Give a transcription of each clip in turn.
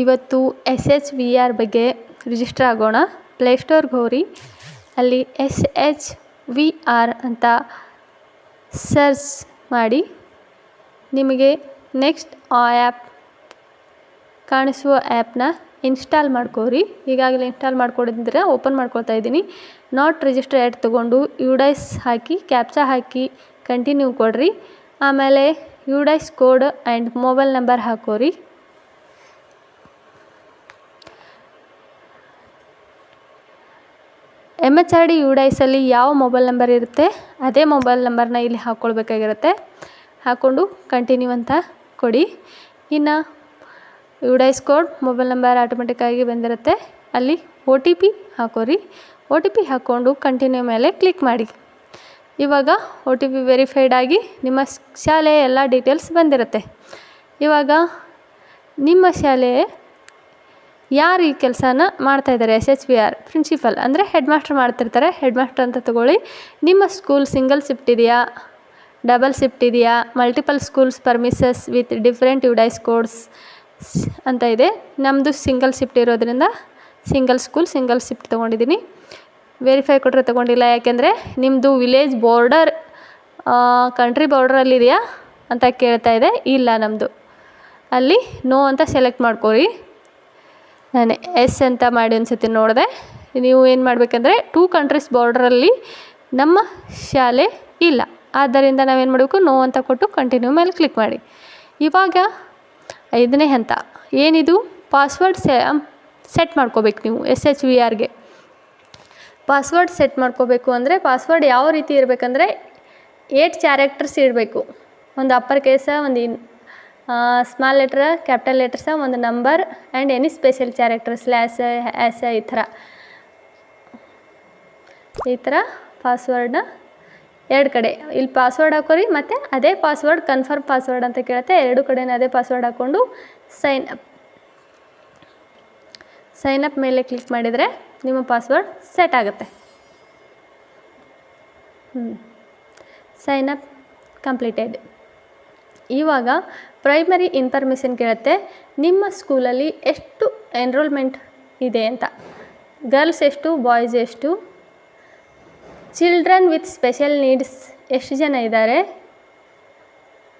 ಇವತ್ತು S H V R ಬಗ್ಗೆ register ಆಗೋಣ. ಪ್ಲೇಸ್ಟೋರ್ಗೆ ಹೋಗ್ರಿ ಅಲ್ಲಿ ಎಸ್ ಎಚ್ ವಿ ಆರ್ ಅಂತ ಸರ್ಚ್ ಮಾಡಿ. ನಿಮಗೆ ನೆಕ್ಸ್ಟ್ ಆ ಆ್ಯಪ್ ಕಾಣಿಸುವ ಆ್ಯಪ್ನ ಇನ್ಸ್ಟಾಲ್ ಮಾಡ್ಕೋರಿ. ಈಗಾಗಲೇ ಇನ್ಸ್ಟಾಲ್ ಮಾಡ್ಕೊಂಡಿದ್ರೆ ಓಪನ್ ಮಾಡ್ಕೊಳ್ತಾ ಇದ್ದೀನಿ. ನಾಟ್ ರಿಜಿಸ್ಟರ್ ಆ್ಯಡ್ ತೊಗೊಂಡು ಯುಡೈಸ್ ಹಾಕಿ ಕ್ಯಾಪ್ಚಾ ಹಾಕಿ ಕಂಟಿನ್ಯೂ ಕೊಡ್ರಿ. ಆಮೇಲೆ UDISE code and mobile number ಹಾಕೋರಿ. M H R D ಯುಡೈಸಲ್ಲಿ ಯಾವ ಮೊಬೈಲ್ ನಂಬರ್ ಇರುತ್ತೆ, ಅದೇ ಮೊಬೈಲ್ ನಂಬರ್ನ ಇಲ್ಲಿ ಹಾಕ್ಕೊಳ್ಬೇಕಾಗಿರುತ್ತೆ ಹಾಕ್ಕೊಂಡು ಕಂಟಿನ್ಯೂ ಅಂತ ಕೊಡಿ. ಇನ್ನು ಯುಡೈಸ್ ಕೋಡ್ ಮೊಬೈಲ್ ನಂಬರ್ ಆಟೋಮೆಟಿಕ್ಕಾಗಿ ಬಂದಿರುತ್ತೆ. ಅಲ್ಲಿ ಒ ಟಿ ಪಿ ಹಾಕೋರಿ. ಒ ಟಿ ಪಿ ಹಾಕ್ಕೊಂಡು ಕಂಟಿನ್ಯೂ ಮೇಲೆ ಕ್ಲಿಕ್ ಮಾಡಿ. ಇವಾಗ ಒ ಟಿ ಪಿ ವೆರಿಫೈಡ್ ಆಗಿ ನಿಮ್ಮ ಶಾಲೆಯ ಎಲ್ಲ ಡೀಟೇಲ್ಸ್ ಬಂದಿರುತ್ತೆ. ಇವಾಗ ನಿಮ್ಮ ಶಾಲೆ ಯಾರು ಈ ಕೆಲಸನ ಮಾಡ್ತಾಯಿದ್ದಾರೆ S H V R principal ಅಂದರೆ ಹೆಡ್ ಮಾಸ್ಟರ್ ಮಾಡ್ತಿರ್ತಾರೆ. ಹೆಡ್ ಮಾಸ್ಟರ್ ಅಂತ ತಗೊಳ್ಳಿ. ನಿಮ್ಮ ಸ್ಕೂಲ್ ಸಿಂಗಲ್ ಶಿಫ್ಟ್ ಇದೆಯಾ? ಡಬಲ್ ಶಿಫ್ಟ್ ಇದೆಯಾ? Multiple schools premises with different UDISE codes ಅಂತ ಇದೆ. ನಮ್ಮದು ಸಿಂಗಲ್ ಶಿಫ್ಟ್ ಇರೋದ್ರಿಂದ ಸಿಂಗಲ್ ಸ್ಕೂಲ್ ಸಿಂಗಲ್ ಶಿಫ್ಟ್ ತೊಗೊಂಡಿದ್ದೀನಿ. ವೆರಿಫೈ ಕೊಟ್ಟರೆ ತೊಗೊಂಡಿಲ್ಲ. ಯಾಕೆಂದರೆ ನಿಮ್ಮದು ವಿಲೇಜ್ ಬಾರ್ಡರ್ ಕಂಟ್ರಿ ಬಾರ್ಡ್ರಲ್ಲಿದೆಯಾ ಅಂತ ಕೇಳ್ತಾ ಇದೆ. ಇಲ್ಲ ನಮ್ಮದು ಅಲ್ಲಿ ನೋ ಅಂತ ಸೆಲೆಕ್ಟ್ ಮಾಡ್ಕೊರಿ. ನಾನು ಎಸ್ ಅಂತ ಮಾಡಿ ಒಂದು ನೋಡಿದೆ. ನೀವು ಏನು ಮಾಡಬೇಕಂದ್ರೆ ಟೂ ಕಂಟ್ರೀಸ್ ಬಾರ್ಡ್ರಲ್ಲಿ ನಮ್ಮ ಶಾಲೆ ಇಲ್ಲ. ಆದ್ದರಿಂದ ನಾವೇನು ಮಾಡಬೇಕು? ನೋ ಅಂತ ಕೊಟ್ಟು ಕಂಟಿನ್ಯೂ ಮೇಲೆ ಕ್ಲಿಕ್ ಮಾಡಿ. ಇವಾಗ ಐದನೇ ಹಂತ. ಏನಿದು? ಪಾಸ್ವರ್ಡ್ ಸೆ ಸೆಟ್ ಮಾಡ್ಕೋಬೇಕು ನೀವು ಎಸ್ ಎಚ್ ವಿ ಆರ್ಗೆ ಪಾಸ್ವರ್ಡ್ ಸೆಟ್ ಮಾಡ್ಕೋಬೇಕು ಅಂದರೆ ಪಾಸ್ವರ್ಡ್ ಯಾವ ರೀತಿ ಇರಬೇಕಂದ್ರೆ ಏಟ್ ಕ್ಯಾರೆಕ್ಟರ್ಸ್ ಇರಬೇಕು. ಒಂದು ಅಪ್ಪರ್ ಕೇಸ ಒಂದು in small letter capital letters ಒಂದು number and any special character slash as ಈ ಥರ. ಈ ಥರ ಪಾಸ್ವರ್ಡ್ನ ಎರಡು ಕಡೆ. ಇಲ್ಲಿ ಪಾಸ್ವರ್ಡ್ ಹಾಕೋರಿ, ಮತ್ತು ಅದೇ ಪಾಸ್ವರ್ಡ್ ಕನ್ಫರ್ಮ್ ಪಾಸ್ವರ್ಡ್ ಅಂತ ಕೇಳುತ್ತೆ. ಎರಡು ಕಡೆ ಅದೇ ಪಾಸ್ವರ್ಡ್ ಹಾಕ್ಕೊಂಡು ಸೈನ್ ಅಪ್ ಸೈನ್ ಅಪ್ ಮೇಲೆ ಕ್ಲಿಕ್ ಮಾಡಿದರೆ ನಿಮ್ಮ ಪಾಸ್ವರ್ಡ್ ಸೆಟ್ ಆಗುತ್ತೆ. ಹ್ಞೂ ಸೈನ್ ಅಪ್ ಕಂಪ್ಲೀಟೆಡ್ ಇವಾಗ ಪ್ರೈಮರಿ ಇನ್ಫಾರ್ಮೇಷನ್ ಕೇಳುತ್ತೆ. ನಿಮ್ಮ ಸ್ಕೂಲಲ್ಲಿ ಎಷ್ಟು ಎನ್ರೋಲ್ಮೆಂಟ್ ಇದೆ ಅಂತ? ಗರ್ಲ್ಸ್ ಎಷ್ಟು ಬಾಯ್ಸ್ ಎಷ್ಟು? ಚಿಲ್ಡ್ರನ್ ವಿತ್ ಸ್ಪೆಷಲ್ ನೀಡ್ಸ್ ಎಷ್ಟು ಜನ ಇದ್ದಾರೆ?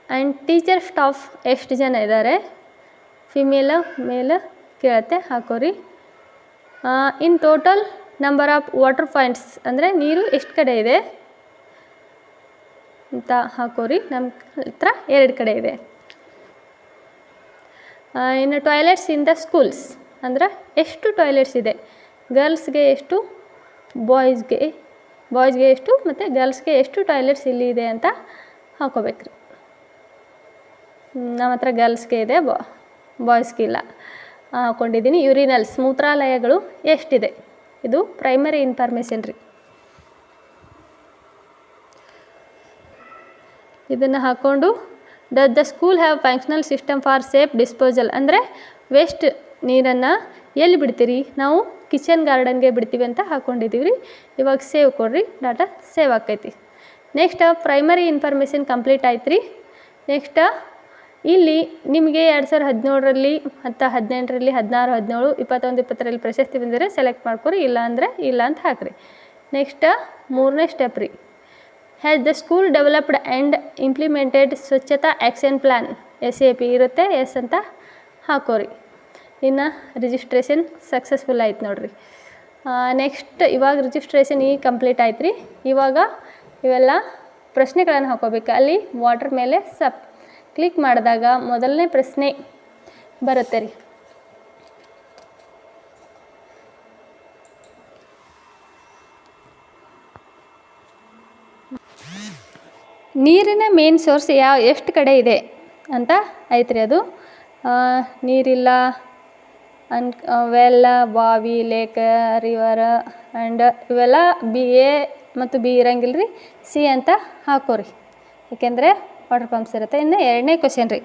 ಆ್ಯಂಡ್ ಟೀಚರ್ ಸ್ಟಾಫ್ ಎಷ್ಟು ಜನ ಇದ್ದಾರೆ? ಫಿಮೇಲ ಮೇಲ್ ಕೇಳುತ್ತೆ, ಹಾಕೋರಿ. In total number of water points ಅಂದರೆ ನೀರು ಎಷ್ಟು ಕಡೆ ಇದೆ? ಅಂತ ಹಾಕೋರಿ. ನಮ್ಮ ಹತ್ರ ಎರಡು ಕಡೆ ಇದೆ. ಇನ್ನು ಟಾಯ್ಲೆಟ್ಸ್ ಇನ್ ದ ಸ್ಕೂಲ್ಸ್ ಅಂದ್ರೆ ಎಷ್ಟು ಟಾಯ್ಲೆಟ್ಸ್ ಇದೆ? ಗರ್ಲ್ಸ್ಗೆ ಎಷ್ಟು ಬಾಯ್ಸ್ಗೆ ಬಾಯ್ಸ್ಗೆ ಎಷ್ಟು, ಮತ್ತು ಗರ್ಲ್ಸ್ಗೆ ಎಷ್ಟು ಟಾಯ್ಲೆಟ್ಸ್ ಇಲ್ಲಿ ಇದೆ ಅಂತ ಹಾಕೋಬೇಕ್ರಿ. ನಮ್ಮ ಹತ್ರ ಗರ್ಲ್ಸ್ಗೆ ಇದೆ ಬಾಯ್ಸ್ಗೆ ಇಲ್ಲ. ಹಾಕ್ಕೊಂಡಿದ್ದೀನಿ ಯುರಿನಲ್ಸ್ ಮೂತ್ರಾಲಯಗಳು ಎಷ್ಟಿದೆ? ಇದು ಪ್ರೈಮರಿ ಇನ್ಫಾರ್ಮೇಷನ್ ರೀ. ಇದನ್ನು ಹಾಕ್ಕೊಂಡು the the school have functional system for safe disposal ಅಂದರೆ ವೇಸ್ಟ್ ನೀರನ್ನು ಎಲ್ಲಿ ಬಿಡ್ತೀರಿ? ನಾವು ಕಿಚನ್ ಗಾರ್ಡನ್ಗೆ ಬಿಡ್ತೀವಿ ಅಂತ ಹಾಕ್ಕೊಂಡಿದ್ದೀವಿ ರೀ ಇವಾಗ ಸೇವ್ ಕೊಡ್ರಿ ಡಾಟಾ ಸೇವ್ ಆಕೈತಿ. ನೆಕ್ಸ್ಟ್ ಪ್ರೈಮರಿ ಇನ್ಫಾರ್ಮೇಷನ್ ಕಂಪ್ಲೀಟ್ ಆಯ್ತು ರೀ ನೆಕ್ಸ್ಟ್ ಇಲ್ಲಿ ನಿಮಗೆ ಎರಡು ಸಾವಿರದ ಹದಿನೇಳರಲ್ಲಿ ಮತ್ತು ಹದಿನೆಂಟರಲ್ಲಿ, ಹದಿನಾರು, ಹದಿನೇಳು, ಇಪ್ಪತ್ತೊಂದು, ಇಪ್ಪತ್ತರಲ್ಲಿ ಪ್ರಶಸ್ತಿ ಬಂದಿದ್ರೆ ಸೆಲೆಕ್ಟ್ ಮಾಡ್ಕೊರಿ ಇಲ್ಲ ಅಂದರೆ ಇಲ್ಲ ಅಂತ ಹಾಕಿರಿ. ನೆಕ್ಸ್ಟ್ ಮೂರನೇ ಸ್ಟೆಪ್ ರೀ. Has the school developed and implemented Swachhata action plan S A P ಇರುತ್ತೆ ಎಸ್ ಅಂತ ಹಾಕೋರಿ. ಇನ್ನು ರಿಜಿಸ್ಟ್ರೇಷನ್ ಸಕ್ಸಸ್ಫುಲ್ ಆಯ್ತು ನೋಡಿರಿ. ನೆಕ್ಸ್ಟ್ ಇವಾಗ ರಿಜಿಸ್ಟ್ರೇಷನ್ ಈಗ ಕಂಪ್ಲೀಟ್ ಆಯ್ತು ರೀ ಇವಾಗ ಇವೆಲ್ಲ ಪ್ರಶ್ನೆಗಳನ್ನು ಹಾಕೋಬೇಕು. ಅಲ್ಲಿ ವಾಟ್ರ್ ಮೇಲೆ ಸಪ್ ಕ್ಲಿಕ್ ಮಾಡಿದಾಗ ಮೊದಲನೇ ಪ್ರಶ್ನೆ ಬರುತ್ತೆ ರೀ. ನೀರಿನ ಮೇನ್ ಸೋರ್ಸ್ ಯಾವ, ಎಷ್ಟು ಕಡೆ ಇದೆ ಅಂತ ಐತ್ರಿ ಅದು. ನೀರಿಲ್ಲ, ಅನ್ ಅವೆಲ್ಲ ಬಾವಿ ಲೇಕ ರಿವರ್ ಆ್ಯಂಡ್ ಇವೆಲ್ಲ ಬಿ ಎ ಮತ್ತು ಬಿ ಇರಂಗಿಲ್ಲ ರೀ ಸಿ ಅಂತ ಹಾಕೋರಿ. ಏಕೆಂದರೆ ವಾಟರ್ ಪಂಪ್ಸ್ ಇರುತ್ತೆ. ಇನ್ನು ಎರಡನೇ ಕ್ವಶನ್ ರೀ.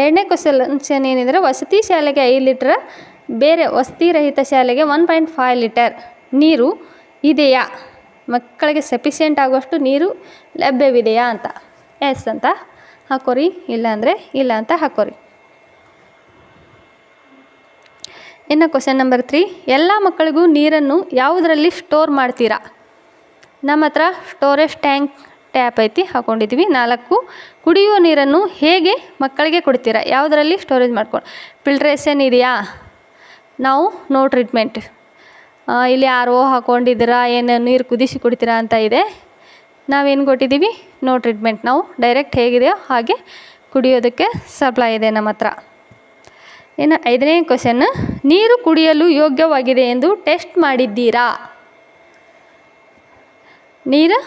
ಎರಡನೇ ಕ್ವಶನ್ ಏನಿದ್ರೆ, ವಸತಿ ಶಾಲೆಗೆ ಐದು ಲೀಟ್ರ್ ಬೇರೆ ವಸತಿ ರಹಿತ ಶಾಲೆಗೆ ಒನ್ ಪಾಯಿಂಟ್ ಫೈವ್ ಲೀಟರ್ ನೀರು ಇದೆಯಾ? ಮಕ್ಕಳಿಗೆ ಸಫಿಷಿಯೆಂಟ್ ಆಗುವಷ್ಟು ನೀರು ಲಭ್ಯವಿದೆಯಾ ಅಂತ? ಎಸ್ ಅಂತ. ಹಾಕೋರಿ. ಇಲ್ಲ ಅಂದರೆ ಇಲ್ಲ ಅಂತ ಹಾಕೋರಿ. ಇನ್ನು ಕ್ವಶನ್ ನಂಬರ್ ತ್ರೀ ಎಲ್ಲ ಮಕ್ಕಳಿಗೂ ನೀರನ್ನು ಯಾವುದರಲ್ಲಿ ಸ್ಟೋರ್ ಮಾಡ್ತೀರಾ? ನಮ್ಮ ಹತ್ರ ಸ್ಟೋರೇಜ್ ಟ್ಯಾಂಕ್ ಟ್ಯಾಪ್ ಐತಿ ಹಾಕೊಂಡಿದ್ದೀವಿ ನಾಲ್ಕು. ಕುಡಿಯುವ ನೀರನ್ನು ಹೇಗೆ ಮಕ್ಕಳಿಗೆ ಕೊಡ್ತೀರಾ? ಯಾವುದರಲ್ಲಿ ಸ್ಟೋರೇಜ್ ಮಾಡ್ಕೊಂಡು ಫಿಲ್ಟ್ರೇಷನ್ ಇದೆಯಾ? ನಾವು ನೋ ಟ್ರೀಟ್ಮೆಂಟ್ ಇಲ್ಲಿ ಆರ್ ಓ ಹಾಕೊಂಡಿದ್ದೀರಾ, ಏನು ನೀರು ಕುದಿಸಿ ಕೊಡ್ತೀರಾ ಅಂತ ಇದೆ. ನಾವೇನು ಕೊಟ್ಟಿದ್ದೀವಿ? ನೋ ಟ್ರೀಟ್ಮೆಂಟ್ ನಾವು ಡೈರೆಕ್ಟ್ ಹೇಗಿದೆಯೋ ಹಾಗೆ ಕುಡಿಯೋದಕ್ಕೆ ಸಪ್ಲೈ ಇದೆ ನಮ್ಮ ಹತ್ರ. ಏನು ಐದನೇ ಕ್ವಶನ್ ನೀರು ಕುಡಿಯಲು ಯೋಗ್ಯವಾಗಿದೆ ಎಂದು ಟೆಸ್ಟ್ ಮಾಡಿದ್ದೀರಾ? ನೀರು?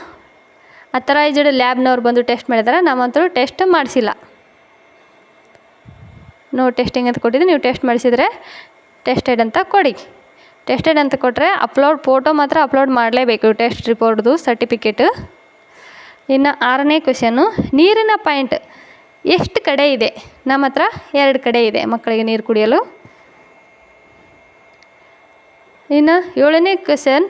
ಅಥರೈಸ್ಡ್ ಲ್ಯಾಬ್ನವ್ರು ಬಂದು ಟೆಸ್ಟ್ ಮಾಡಿದಾರೆ ನಮ್ಮಂತರೂ ಟೆಸ್ಟ್ ಮಾಡಿಸಿಲ್ಲ. ನೋ ಟೆಸ್ಟಿಂಗ್ ಅಂತ ಕೊಟ್ಟಿದ್ದು, ನೀವು ಟೆಸ್ಟ್ ಮಾಡಿಸಿದರೆ ಟೆಸ್ಟೆಡ್ ಅಂತ ಕೊಡಿ. ಟೆಸ್ಟೆಡ್ ಅಂತ ಕೊಟ್ಟರೆ ಅಪ್ಲೋಡ್ ಫೋಟೋ ಮಾತ್ರ ಅಪ್ಲೋಡ್ ಮಾಡಲೇಬೇಕು. ಟೆಸ್ಟ್ ರಿಪೋರ್ಟ್ದು ಸರ್ಟಿಫಿಕೇಟ್ ಇನ್ನು ಆರನೇ ಕ್ವಶನ್ನು ನೀರಿನ ಪಾಯಿಂಟ್ ಎಷ್ಟು ಕಡೆ ಇದೆ? ನಮ್ಮ ಹತ್ರ ಎರಡು ಕಡೆ ಇದೆ ಮಕ್ಕಳಿಗೆ ನೀರು ಕುಡಿಯಲು. ಇನ್ನು ಏಳನೇ question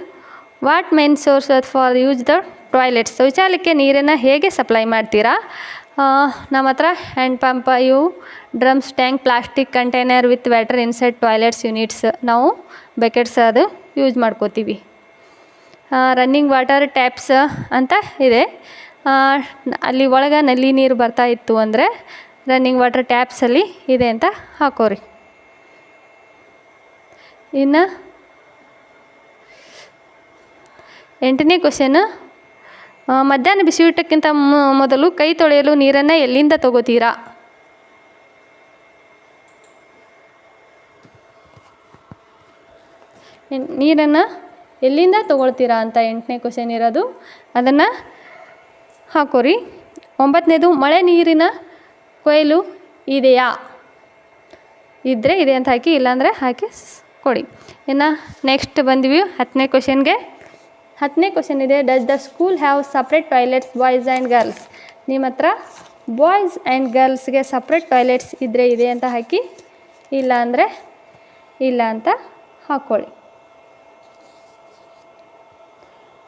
what main source for use the toilets ಶೌಚಾಲಯಕ್ಕೆ ನೀರನ್ನು ಹೇಗೆ ಸಪ್ಲೈ ಮಾಡ್ತೀರಾ? ನಮ್ಮ ಹತ್ರ ಹ್ಯಾಂಡ್ ಪಂಪ್ ಇವು drums tank plastic container with water inlet toilets units ನಾವು ಬಕೆಟ್ಸ್ ಅದು ಯೂಸ್ ಮಾಡ್ಕೋತೀವಿ. ರನ್ನಿಂಗ್ ವಾಟರ್ ಟ್ಯಾಪ್ಸ್ ಅಂತ ಇದೆ. ಅಲ್ಲಿ ಒಳಗೆ ನಲ್ಲಿ ನೀರು ಬರ್ತಾ ಇತ್ತು ಅಂದರೆ ರನ್ನಿಂಗ್ ವಾಟರ್ ಟ್ಯಾಪ್ಸಲ್ಲಿ ಇದೆ ಅಂತ ಹಾಕೋರಿ. ಇನ್ನು ಎಂಟನೇ ಕ್ವಶನ್ ಮಧ್ಯಾಹ್ನ ಬಿಸಿಯೂಟಕ್ಕಿಂತ ಮೊದಲು ಕೈ ತೊಳೆಯಲು ನೀರನ್ನು ಎಲ್ಲಿಂದ ತಗೋತೀರಾ? ನೀರನ್ನು ಎಲ್ಲಿಂದ ತಗೊಳ್ತೀರಾ ಅಂತ ಎಂಟನೇ ಕ್ವಶನ್ ಇರೋದು. ಅದನ್ನು ಹಾಕೋರಿ. ಒಂಬತ್ತನೇದು, ಮಳೆ ನೀರಿನ ಕೊಯ್ಲು ಇದೆಯಾ? ಇದ್ದರೆ ಇದೆ ಅಂತ ಹಾಕಿ, ಇಲ್ಲಾಂದರೆ ಹಾಕಿ ಕೊಡಿ. ಇನ್ನು ನೆಕ್ಸ್ಟ್ ಬಂದ್ವಿ ಹತ್ತನೇ ಕ್ವಶನ್ಗೆ ಹತ್ತನೇ ಕ್ವಶನ್ ಇದೆ does the school have separate toilets boys and girls ನಿಮ್ಮ ಹತ್ರ ಬಾಯ್ಸ್ ಆ್ಯಂಡ್ ಗರ್ಲ್ಸ್ಗೆ ಸಪ್ರೇಟ್ ಟಾಯ್ಲೆಟ್ಸ್ ಇದ್ದರೆ ಇದೆ ಅಂತ ಹಾಕಿ, ಇಲ್ಲ ಅಂದರೆ ಇಲ್ಲ ಅಂತ ಹಾಕ್ಕೊಳ್ಳಿ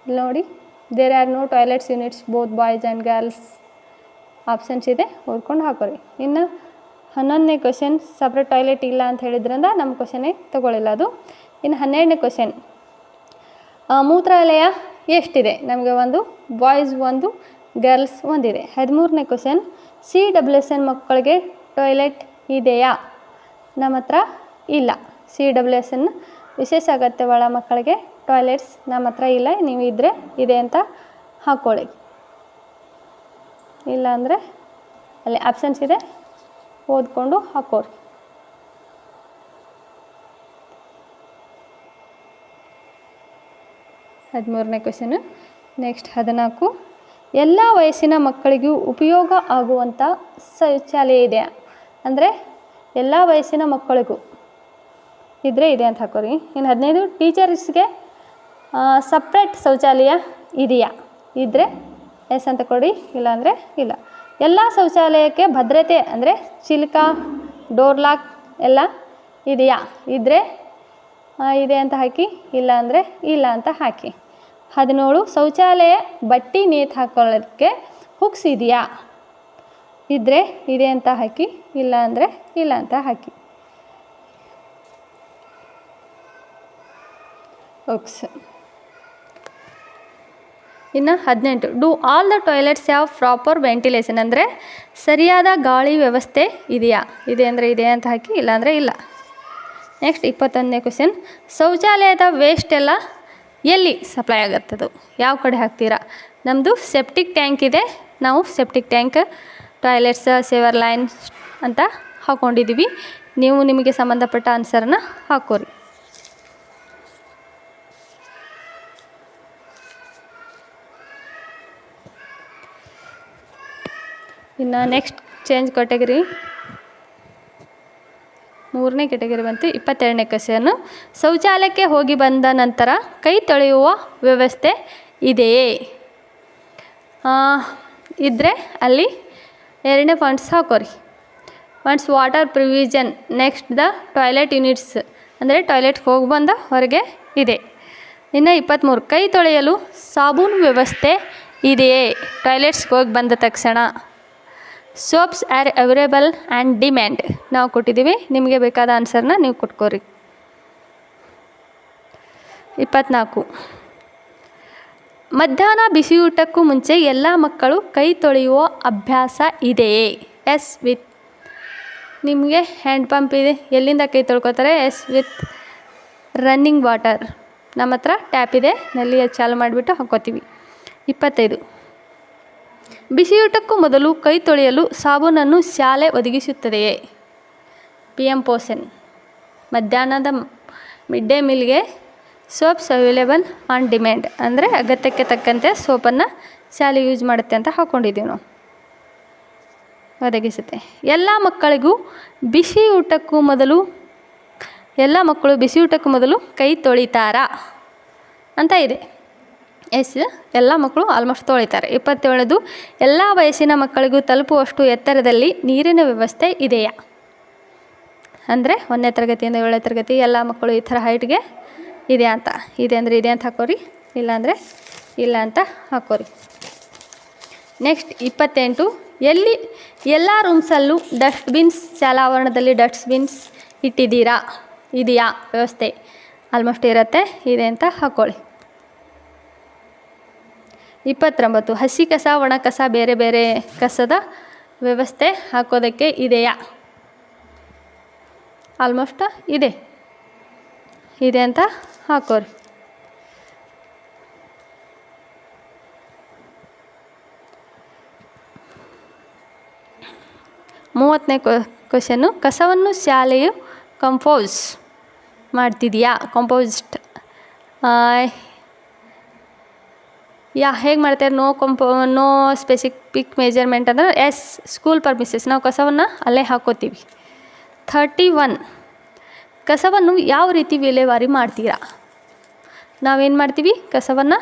ನೋಡಿ there are no toilets units both boys and girls options ಇದೆ ಓದ್ಕೊಂಡು ಹಾಕೋರಿ ಇನ್ನು ಹನ್ನೊಂದನೇ ಕ್ವಶನ್ ಸಪ್ರೇಟ್ ಟಾಯ್ಲೆಟ್ ಇಲ್ಲ ಅಂತ ಹೇಳಿದ್ರಿಂದ ನಮ್ಮ ಕ್ವಶನೇ ತಗೊಳ್ಳಿಲ್ಲ ಅದು. ಇನ್ನು ಹನ್ನೆರಡನೇ ಕ್ವಶನ್ ಮೂತ್ರಾಲಯ ಎಷ್ಟಿದೆ? ನಮಗೆ ಒಂದು ಬಾಯ್ಸ್ ಒಂದು ಗರ್ಲ್ಸ್ ಒಂದಿದೆ. ಹದಿಮೂರನೇ question C W S N ಮಕ್ಕಳಿಗೆ ಟಾಯ್ಲೆಟ್ ಇದೆಯಾ? ನಮ್ಮ ಹತ್ರ ಇಲ್ಲ. ಸಿ ಡಬ್ಲ್ಯೂ ಎಸ್ ಎನ್ ವಿಶೇಷ ಅಗತ್ಯಗಳ ಮಕ್ಕಳಿಗೆ ಟಾಯ್ಲೆಟ್ಸ್ ನಮ್ಮ ಹತ್ರ ಇಲ್ಲ. ನೀವು ಇದ್ದರೆ ಇದೆ ಅಂತ ಹಾಕ್ಕೊಳ್ಳಿ ಇಲ್ಲ ಅಂದರೆ ಅಲ್ಲಿ ಆಪ್ಷನ್ಸ್ ಇದೆ. ಓದ್ಕೊಂಡು ಹಾಕೋರಿ. ಹದಿಮೂರನೇ ಕ್ವೆಶನ್ ನೆಕ್ಸ್ಟ್ ಹದಿನಾಲ್ಕು. ಎಲ್ಲ ವಯಸ್ಸಿನ ಮಕ್ಕಳಿಗೂ ಉಪಯೋಗ ಆಗುವಂಥ ಶೌಚಾಲಯ ಇದೆ. ಅಂದರೆ ಎಲ್ಲ ವಯಸ್ಸಿನ ಮಕ್ಕಳಿಗೂ ಇದ್ದರೆ ಇದೆ ಅಂತ ಹಾಕೋರಿ. ಇನ್ನು ಹದಿನೈದು ಟೀಚರ್ಸ್ಗೆ ಸಪ್ರೇಟ್ ಶೌಚಾಲಯ ಇದೆಯಾ? ಇದ್ದರೆ ಎಸ್ ಅಂತ ಕೊಡಿ. ಇಲ್ಲಾಂದರೆ ಇಲ್ಲ. ಎಲ್ಲ ಶೌಚಾಲಯಕ್ಕೆ ಭದ್ರತೆ ಅಂದರೆ ಚಿಲ್ಕ ಡೋರ್ ಲಾಕ್ ಎಲ್ಲ ಇದೆಯಾ? ಇದ್ದರೆ ಇದೆ ಅಂತ ಹಾಕಿ, ಇಲ್ಲ ಅಂದರೆ ಇಲ್ಲ ಅಂತ ಹಾಕಿ. ಹದಿನೇಳು, ಶೌಚಾಲಯ ಬಟ್ಟೆ ನೇತು ಹಾಕೊಳ್ಳೋದಕ್ಕೆ ಹುಕ್ಸ್ ಇದೆಯಾ? ಇದ್ದರೆ ಇದೆ ಅಂತ ಹಾಕಿ, ಇಲ್ಲ ಅಂದರೆ ಇಲ್ಲ ಅಂತ ಹಾಕಿ. ಹುಕ್ಸ್. ಇನ್ನು ಹದಿನೆಂಟು ಡೂ ಆಲ್ ದ ಟಾಯ್ಲೆಟ್ಸ್ ಯಾವ ಪ್ರಾಪರ್ ವೆಂಟಿಲೇಷನ್ ಅಂದರೆ ಸರಿಯಾದ ಗಾಳಿ ವ್ಯವಸ್ಥೆ ಇದೆಯಾ? ಇದೆ ಅಂದರೆ ಇದೆ ಅಂತ ಹಾಕಿ ಇಲ್ಲಾಂದರೆ ಇಲ್ಲ. ನೆಕ್ಸ್ಟ್ ಇಪ್ಪತ್ತೊಂದನೇ ಕ್ವಶನ್ ಶೌಚಾಲಯದ ವೇಸ್ಟ್ ಎಲ್ಲ ಎಲ್ಲಿ ಸಪ್ಲೈ ಆಗತ್ತದು? ಯಾವ ಕಡೆ ಹಾಕ್ತೀರಾ? ನಮ್ಮದು ಸೆಪ್ಟಿಕ್ ಟ್ಯಾಂಕ್ ಇದೆ. ನಾವು septic tank toilets sewer line ಅಂತ ಹಾಕ್ಕೊಂಡಿದ್ದೀವಿ ನೀವು ನಿಮಗೆ ಸಂಬಂಧಪಟ್ಟ ಆನ್ಸರನ್ನ ಹಾಕೋರಿ ಇನ್ನು ನೆಕ್ಸ್ಟ್ ಚೇಂಜ್ ಕ್ಯಾಟಗರಿ ಮೂರನೇ ಕೆಟಗರಿ ಬಂತು, ಇಪ್ಪತ್ತೆರಡನೇ ಕ್ವಶನ್ನು ಶೌಚಾಲಯಕ್ಕೆ ಹೋಗಿ ಬಂದ ನಂತರ ಕೈ ತೊಳೆಯುವ ವ್ಯವಸ್ಥೆ ಇದೆಯೇ? ಇದ್ದರೆ ಅಲ್ಲಿ ಎರಡನೇ points ಹಾಕೋರಿ. Points water provision next the toilet units ಅಂದರೆ ಟಾಯ್ಲೆಟ್ಗೆ ಹೋಗಿ ಬಂದ ಹೊರಗೆ ಇದೆ. ಇನ್ನು ಇಪ್ಪತ್ತ್ಮೂರು ಕೈ ತೊಳೆಯಲು ಸಾಬೂನು ವ್ಯವಸ್ಥೆ ಇದೆಯೇ? ಟಾಯ್ಲೆಟ್ಸ್ಗೆ ಹೋಗಿ ಬಂದ ತಕ್ಷಣ. Soaps are available and demand ನಾವು ಕೊಟ್ಟಿದ್ದೀವಿ. ನಿಮಗೆ ಬೇಕಾದ ಆನ್ಸರ್ನ ನೀವು ಕೊಟ್ಕೋರಿ. ಇಪ್ಪತ್ನಾಲ್ಕು. ಮಧ್ಯಾಹ್ನ ಬಿಸಿಯೂಟಕ್ಕೂ ಮುಂಚೆ ಎಲ್ಲ ಮಕ್ಕಳು ಕೈ ತೊಳೆಯುವ ಅಭ್ಯಾಸ ಇದೆಯೇ? ಎಸ್ ವಿತ್ ನಿಮಗೆ ಹ್ಯಾಂಡ್ ಪಂಪ್ ಇದೆ. ಎಲ್ಲಿಂದ ಕೈ ತೊಳ್ಕೊತಾರೆ? ಎಸ್ ವಿತ್ ರನ್ನಿಂಗ್ ವಾಟರ್ ನಮ್ಮ ಹತ್ರ ಟ್ಯಾಪ್ ಇದೆ. ನಲ್ಲಿ ಚಾಲು ಮಾಡಿಬಿಟ್ಟು ಹಾಕ್ಕೋತೀವಿ. ಇಪ್ಪತ್ತೈದು. ಬಿಸಿಯೂಟಕ್ಕೂ ಮೊದಲು ಕೈ ತೊಳೆಯಲು ಸಾಬೂನನ್ನು ಶಾಲೆ ಒದಗಿಸುತ್ತದೆಯೇ? ಪಿ ಎಂ ಪೋಷನ್ ಮಧ್ಯಾಹ್ನದ ಮಿಡ್ ಡೇ ಮೀಲ್ಗೆ ಸೋಪ್ಸ್ ಅವೈಲೇಬಲ್ ಆನ್ ಡಿಮ್ಯಾಂಡ್, ಅಂದರೆ ಅಗತ್ಯಕ್ಕೆ ತಕ್ಕಂತೆ ಸೋಪನ್ನು ಶಾಲೆ ಯೂಸ್ ಮಾಡುತ್ತೆ ಅಂತ ಹಾಕ್ಕೊಂಡಿದ್ದೀವಿ ನಾವು. ಒದಗಿಸುತ್ತೆ. ಎಲ್ಲ ಮಕ್ಕಳಿಗೂ ಬಿಸಿ ಊಟಕ್ಕೂ ಮೊದಲು, ಎಲ್ಲ ಮಕ್ಕಳು ಬಿಸಿ ಊಟಕ್ಕೂ ಮೊದಲು ಕೈ ತೊಳಿತಾರಾ? ಅಂತ ಇದೆ. ಎಸ್, ಎಲ್ಲ ಮಕ್ಕಳು ಆಲ್ಮೋಸ್ಟ್ ತೊಳಿತಾರೆ. ಇಪ್ಪತ್ತೇಳದು, ಎಲ್ಲ ವಯಸ್ಸಿನ ಮಕ್ಕಳಿಗೂ ತಲುಪುವಷ್ಟು ಎತ್ತರದಲ್ಲಿ ನೀರಿನ ವ್ಯವಸ್ಥೆ ಇದೆಯಾ? ಅಂದರೆ ಒಂದನೇ ತರಗತಿಯಿಂದ ಏಳನೇ ತರಗತಿ ಎಲ್ಲ ಮಕ್ಕಳು ಈ ಥರ ಹೈಟ್ಗೆ ಇದೆ ಅಂತ. ಇದೆ ಅಂದರೆ ಇದೆ ಅಂತ ಹಾಕೋರಿ ಇಲ್ಲಾಂದರೆ ಇಲ್ಲ ಅಂತ ಹಾಕೋರಿ. ನೆಕ್ಸ್ಟ್ ಇಪ್ಪತ್ತೆಂಟು, ಎಲ್ಲಿ ಎಲ್ಲ ರೂಮ್ಸಲ್ಲೂ ಡಸ್ಟ್ಬಿನ್ಸ್ ಶಾಲಾವರಣದಲ್ಲಿ ಡಸ್ಟ್ಬಿನ್ಸ್ ಇಟ್ಟಿದ್ದೀರಾ? ಇದೆಯಾ? ವ್ಯವಸ್ಥೆ ಆಲ್ಮೋಸ್ಟ್ ಇರುತ್ತೆ, ಇದೆ ಅಂತ ಹಾಕ್ಕೊಳ್ಳಿ ಇಪ್ಪತ್ತೊಂಬತ್ತು. ಹಸಿ ಕಸ, ಒಣ ಕಸ, ಬೇರೆ ಬೇರೆ ಕಸದ ವ್ಯವಸ್ಥೆ ಹಾಕೋದಕ್ಕೆ ಇದೆಯಾ? ಆಲ್ಮೋಸ್ಟ್ ಇದೆ. ಇದೆ ಅಂತ ಹಾಕೋರಿ. ಮೂವತ್ತನೇ ಕ್ವಶನ್ನು ಕಸವನ್ನು ಶಾಲೆಯು ಕಂಪೋಸ್ ಮಾಡ್ತಿದೆಯಾ? ಕಂಪೋಸ್ಟ್ ಯಾ, ಹೇಗೆ ಮಾಡ್ತಾರೆ? No compo no specific measurement ಅಂದ್ರೆ ಎಸ್ ಸ್ಕೂಲ್ ಪರ್ಮಿಸಸ್ ನಾವು ಕಸವನ್ನು ಅಲ್ಲೇ ಹಾಕೋತೀವಿ. ಥರ್ಟಿ ಒನ್ ಕಸವನ್ನು ಯಾವ ರೀತಿ ವಿಲೇವಾರಿ ಮಾಡ್ತೀರಾ? ನಾವೇನು ಮಾಡ್ತೀವಿ? ಕಸವನ್ನು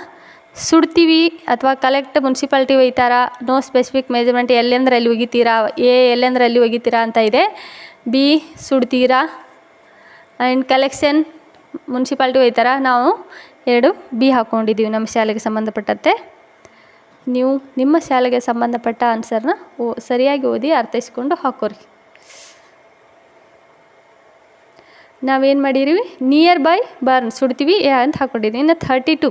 ಸುಡ್ತೀವಿ ಅಥವಾ ಕಲೆಕ್ಟ್ ಮುನ್ಸಿಪಾಲ್ಟಿ ಒಯ್ತಾರ ನೋ ಸ್ಪೆಸಿಫಿಕ್ ಮೆಜರ್ಮೆಂಟ್ ಎಲ್ಲೆಂದ್ರೆ ಅಲ್ಲಿ ಒಗಿತೀರಾ, ಎ ಎಲ್ಲೆಂದ್ರೆ ಅಲ್ಲಿ ಒಗಿತೀರಾ ಅಂತ ಇದೆ. ಬಿ ಸುಡ್ತೀರಾ. ಆ್ಯಂಡ್ ಕಲೆಕ್ಷನ್ ಮುನ್ಸಿಪಾಲ್ಟಿ ಒಯ್ತಾರ. ನಾವು ಎರಡು, ಬಿ ಹಾಕ್ಕೊಂಡಿದ್ದೀವಿ ನಮ್ಮ ಶಾಲೆಗೆ ಸಂಬಂಧಪಟ್ಟಂತೆ. ನೀವು ನಿಮ್ಮ ಶಾಲೆಗೆ ಸಂಬಂಧಪಟ್ಟ ಆನ್ಸರ್ನ ಓ, ಸರಿಯಾಗಿ ಓದಿ ಅರ್ಥೈಸ್ಕೊಂಡು ಹಾಕೋರಿ. ನಾವೇನು ಮಾಡಿದ್ದೀವಿ ನಿಯರ್ ಬೈ ಬರ್ನ್ ಸುಡ್ತೀವಿ, ಎ ಅಂತ ಹಾಕ್ಕೊಂಡಿದ್ದೀವಿ ಇನ್ನು ಥರ್ಟಿ ಟು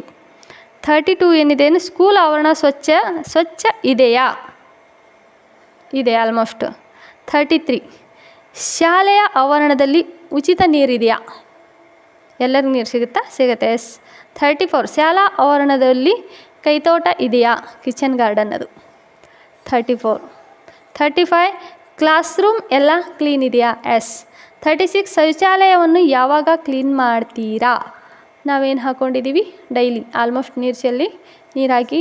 ಥರ್ಟಿ ಟು ಏನಿದೆ? ಏನು ಸ್ಕೂಲ್ ಆವರಣ ಸ್ವಚ್ಛ ಸ್ವಚ್ಛ ಇದೆಯಾ? ಇದೆ ಆಲ್ಮೋಸ್ಟ್ ಥರ್ಟಿ ತ್ರೀ ಶಾಲೆಯ ಆವರಣದಲ್ಲಿ ಉಚಿತ ನೀರಿದೆಯಾ? ಎಲ್ಲರಿಗೂ ನೀರು ಸಿಗುತ್ತಾ? ಸಿಗುತ್ತೆ ಎಸ್ ಥರ್ಟಿ ಫೋರ್ ಶಾಲಾ ಆವರಣದಲ್ಲಿ ಕೈತೋಟ ಇದೆಯಾ? ಕಿಚನ್ ಗಾರ್ಡನ್ ಅದು. Thirty four. Thirty five class room ಎಲ್ಲ ಕ್ಲೀನ್ ಇದೆಯಾ? ಎಸ್. ಥರ್ಟಿ ಸಿಕ್ಸ್, ಶೌಚಾಲಯವನ್ನು ಯಾವಾಗ ಕ್ಲೀನ್ ಮಾಡ್ತೀರಾ? ನಾವೇನು ಹಾಕ್ಕೊಂಡಿದ್ದೀವಿ ಡೈಲಿ, ಆಲ್ಮೋಸ್ಟ್ ನೀರು ಚೆಲ್ಲಿ ನೀರಾಗಿ ಹಾಕಿ